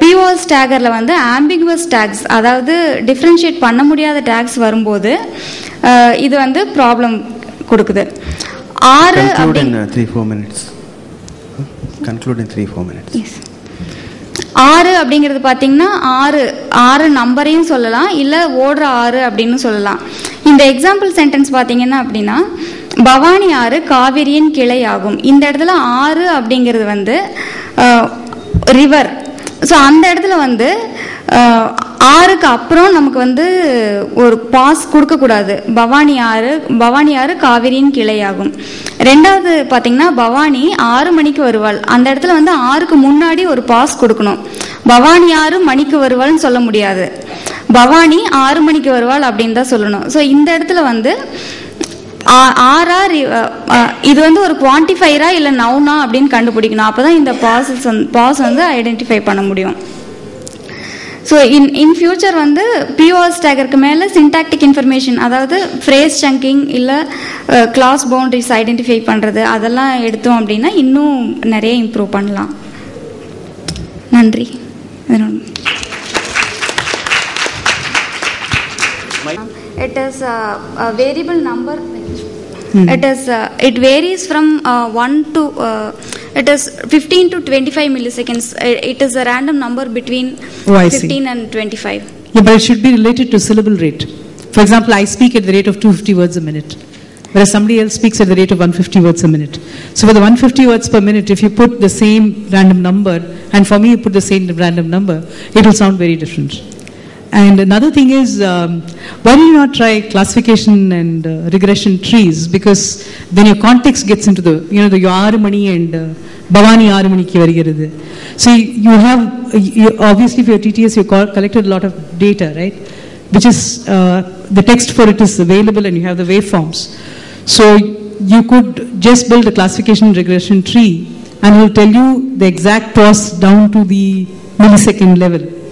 POS டேகரில் வந்து ambiguous tax அதாவது differentiate பண்ண முடியாத டேக்ஸ் வரும்போது இது வந்து ப்ராப்ளம் கொடுக்குது. ஆறு uh. ஆறு அப்படிங்கிறது பார்த்தீங்கன்னா ஆறு ஆறு நம்பரையும் சொல்லலாம் இல்லை ஓடுற ஆறு அப்படின்னு சொல்லலாம். இந்த எக்ஸாம்பிள் சென்டென்ஸ் பார்த்தீங்கன்னா அப்படின்னா பவானி ஆறு காவிரியின் கிளை ஆகும். இந்த இடத்துல ஆறு அப்படிங்கிறது வந்து ரிவர் ஸோ அந்த இடத்துல வந்து ஆறுக்கு அப்புறம் நமக்கு வந்து ஒரு பாஸ் கொடுக்கக்கூடாது. பவானி ஆறு பவானி ஆறு காவிரியின் கிளையாகும். ரெண்டாவது பார்த்தீங்கன்னா பவானி ஆறு மணிக்கு வருவாள். அந்த இடத்துல வந்து ஆறுக்கு முன்னாடி ஒரு பாஸ் கொடுக்கணும். பவானி ஆறு மணிக்கு வருவாள்னு சொல்ல முடியாது. பவானி ஆறு மணிக்கு வருவாள் அப்படின்னு தான் சொல்லணும். ஸோ இந்த இடத்துல வந்து ஆ- இது வந்து ஒரு குவான்டிஃபைரா இல்லை நவுனா அப்படின்னு கண்டுபிடிக்கணும். அப்போ தான் இந்த பாசஸ் வந்து பாஸ் வந்து ஐடென்டிஃபை பண்ண முடியும். ஸோ இன் இன் ஃபியூச்சர் வந்து பிஓஎஸ் டேகருக்கு மேலே சின்டாக்டிக் இன்ஃபர்மேஷன் அதாவது ஃப்ரேஸ் சங்கிங் இல்லை கிளாஸ் பவுண்டரிஸ் ஐடென்டிஃபை பண்ணுறது அதெல்லாம் எடுத்தோம் அப்படின்னா இன்னும் நிறைய இம்ப்ரூவ் பண்ணலாம். நன்றி. வேற It is a, a variable number. It is uh, it varies from uh, one to uh, it is 15 to 25 milliseconds. Uh, It is a random number between Oh, I see. 15 and 25. Yeah, but it should be related to syllable rate. For example, I speak at the rate of 250 words a minute, whereas somebody else speaks at the rate of 150 words a minute. So for the 150 words per minute, if you put the same random number, and for me you put the same random number, it will sound very different. And another thing is, um, why do you not try classification and uh, regression trees? Because then your context gets into the, you know, the Yarmani and uh, Bhavani Yarmani varigirudhu. So you have, you, obviously for your TTS, you collected a lot of data, right? Which is, uh, the text for it is available and you have the waveforms. So you could just build a classification regression tree and it will tell you the exact toss down to the millisecond level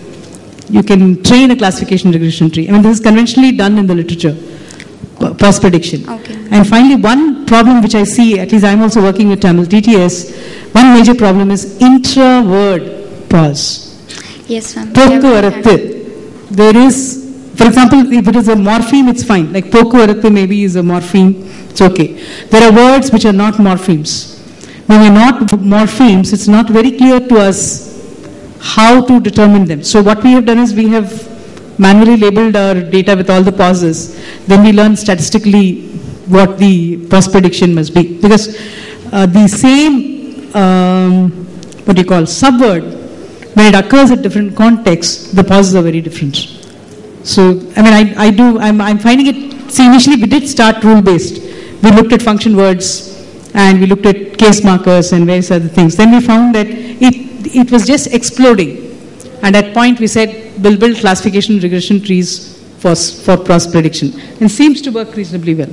you can train a classification regression tree. I mean, this is conventionally done in the literature, Post prediction. Okay. And finally, one problem which I see, at least I'm also working with Tamil TTS, one major problem is intra-word pause. Yes, ma'am. There is for example, if it is a morpheme, it's fine. Like poku maybe is a morpheme, it's okay. There are words which are not morphemes. When they're not morphemes, it's not very clear to us how to determine them so what we have done is we have manually labeled our data with all the pauses then we learn statistically what the pause prediction must be because uh, the same um, what you call subword when it occurs at different contexts, the pauses are very different. So, I mean, I, I do, I'm, I'm finding it, see, initially we did start rule based. We looked at function words and we looked at case markers and various other things. Then we found that it, it was just exploding. And at point we said, we'll build classification regression trees for, for cross prediction. And seems to work reasonably well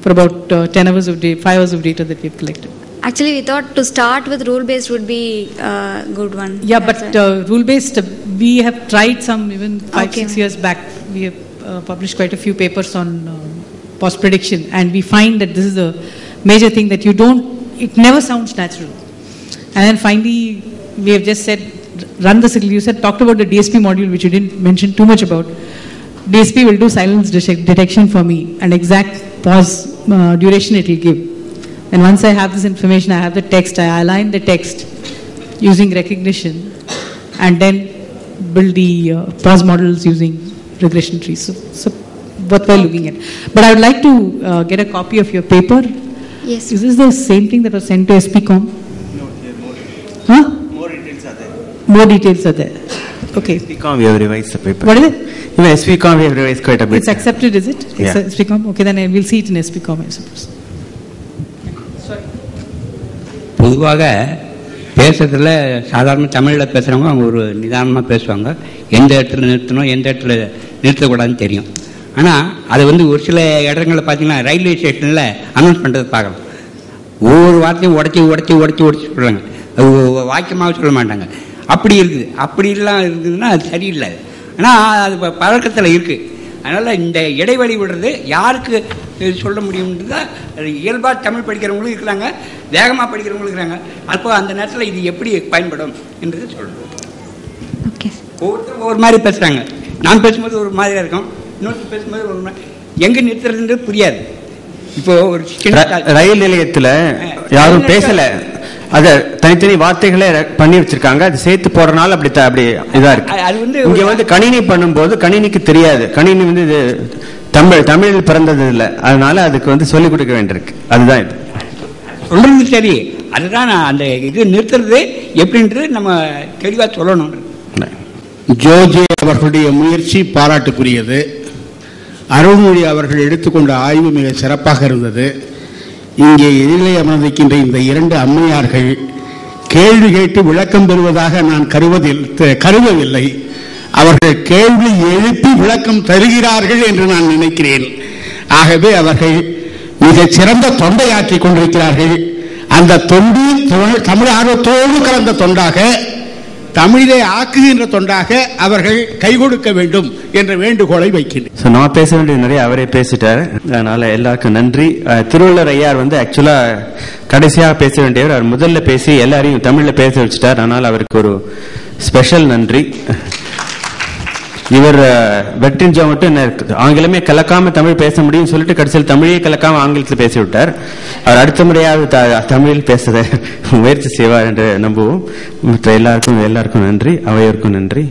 for about uh, 10 hours of day, 5 hours of data that we've collected. Actually, we thought to start with rule based would be a good one. Yeah, That's but uh, rule-based, uh, we have tried some even five, Okay. six years back. We have uh, published quite a few papers on uh, post prediction, and we find that this is a major thing that you don't. It never sounds natural. And then finally, we have just said, run the signal. You said talked about the DSP module, which you didn't mention too much about. DSP will do silence detec- detection for me, and exact pause uh, duration it will give. And once I have this information, I have the text, I align the text using recognition and then build the uh, pause models using regression trees. So, so worthwhile looking at. But I would like to uh, get a copy of your paper. yes. Is this the same thing that was sent to SPCOM? No, here more. Huh? More details are there. Okay. SPCOM, we have revised the paper. What is it? Even SPCOM, we have revised quite a bit. It's accepted, is it? Yeah. SPCOM? Okay, then I will see it in SPCOM, I suppose. பொதுவாக பேசுறதுல சாதாரண தமிழில் பேசுகிறவங்க அவங்க ஒரு நிதானமாக பேசுவாங்க எந்த இடத்துல நிறுத்தணும் எந்த இடத்துல நிறுத்தக்கூடாதுன்னு தெரியும் ஆனால் அது வந்து ஒரு சில இடங்களில் பார்த்தீங்கன்னா ரயில்வே ஸ்டேஷனில் அனௌன்ஸ் பண்ணுறது பார்க்கலாம் ஒவ்வொரு வார்த்தையும் உடச்சி உடச்சி உடச்சி உடச்சி சொல்கிறாங்க வாக்கியமாக சொல்ல மாட்டாங்க அப்படி இருக்குது. அப்படிலாம் இருக்குதுன்னா அது சரியில்லை. ஆனால் அது பழக்கத்தில் இருக்குது அதனால் இந்த இடைவெளி விடுறது யாருக்கு சொல்ல முடியும்ன்றது தான் இயல்பாக தமிழ் படிக்கிறவங்களும் இருக்கிறாங்க வேகமாக படிக்கிறவங்களும் இருக்கிறாங்க. அப்போ அந்த நேரத்தில் இது எப்படி பயன்படும் என்றது சொல்லணும் ஓகே ஒவ்வொருத்தரும் ஒவ்வொரு மாதிரி பேசுகிறாங்க நான் பேசும்போது ஒரு மாதிரியா இருக்கும். இன்னொருத்தர் பேசும்போது ஒரு மாதிரி எங்கே நிறுத்துறதுன்றது புரியாது. இப்போ ஒரு ரயில் நிலையத்துல யாரும் பேசல. அத தனித்தனி வார்த்தைகளே பண்ணி வச்சிருக்காங்க. அது சேர்த்து போறனால அப்படி அப்படி இதா அது இருக்கு வந்து இங்க வந்து கணினி பண்ணும்போது கணினிக்கு தெரியாது. கணினி வந்து இது தமிழ் தமிழில் பிறந்தது இல்ல. அதனால அதுக்கு வந்து சொல்லிக் கொடுக்க வேண்டியிருக்கு. அதுதான் இது. சொல்றது சரி. அதுதான் நான் அந்த இது நிறுத்துறது. எப்படின்றது நம்ம தெளிவாக சொல்லணும். ஜோஜே அவர்களுடைய முயற்சி பாராட்டுக்குரியது. அருள்மொழி அவர்கள் எடுத்துக்கொண்ட ஆய்வு மிக சிறப்பாக இருந்தது. இங்கே எதிரிலே அமர்ந்திருக்கின்ற இந்த இரண்டு அம்மையார்கள் கேள்வி கேட்டு விளக்கம் பெறுவதாக நான் கருவதில் கருதவில்லை. அவர்கள் கேள்வி எழுப்பி விளக்கம் தருகிறார்கள் என்று நான் நினைக்கிறேன். ஆகவே அவர்கள் மிகச் சிறந்த தொண்டையாற்றிக் கொண்டிருக்கிறார்கள். அந்த தொண்டு தமிழ் ஆர்வத்தோடு கலந்த தொண்டாக தமிழை ஆக்குகின்ற தொண்டாக அவர்கள் கை கொடுக்க வேண்டும் என்ற வேண்டுகோளை வைக்கின்றேன். ஸோ நான் பேச வேண்டிய நிறைய அவரே பேசிட்டார். அதனால எல்லாருக்கும் நன்றி. திருவள்ளுவர் ஐயார் வந்து ஆக்சுவலா கடைசியாக பேச வேண்டியவர். அவர் முதல்ல பேசி எல்லாரையும் தமிழ்ல பேச வச்சுட்டார். அதனால அவருக்கு ஒரு ஸ்பெஷல் நன்றி. இவர் அஹ், வெற்றிஞ்சா மட்டும் என்ன ஆங்கிலமே கலக்காம தமிழ் பேச முடியும்னு சொல்லிட்டு கடைசியில் தமிழையே கலக்காம ஆங்கிலத்தில் பேசிவிட்டார். அவர் அடுத்த முறையாவது த- தமிழில் பேச முயற்சி செய்வார் என்று நம்புவோம். மற்ற எல்லாருக்கும் எல்லாருக்கும் நன்றி. அவையோருக்கும் நன்றி.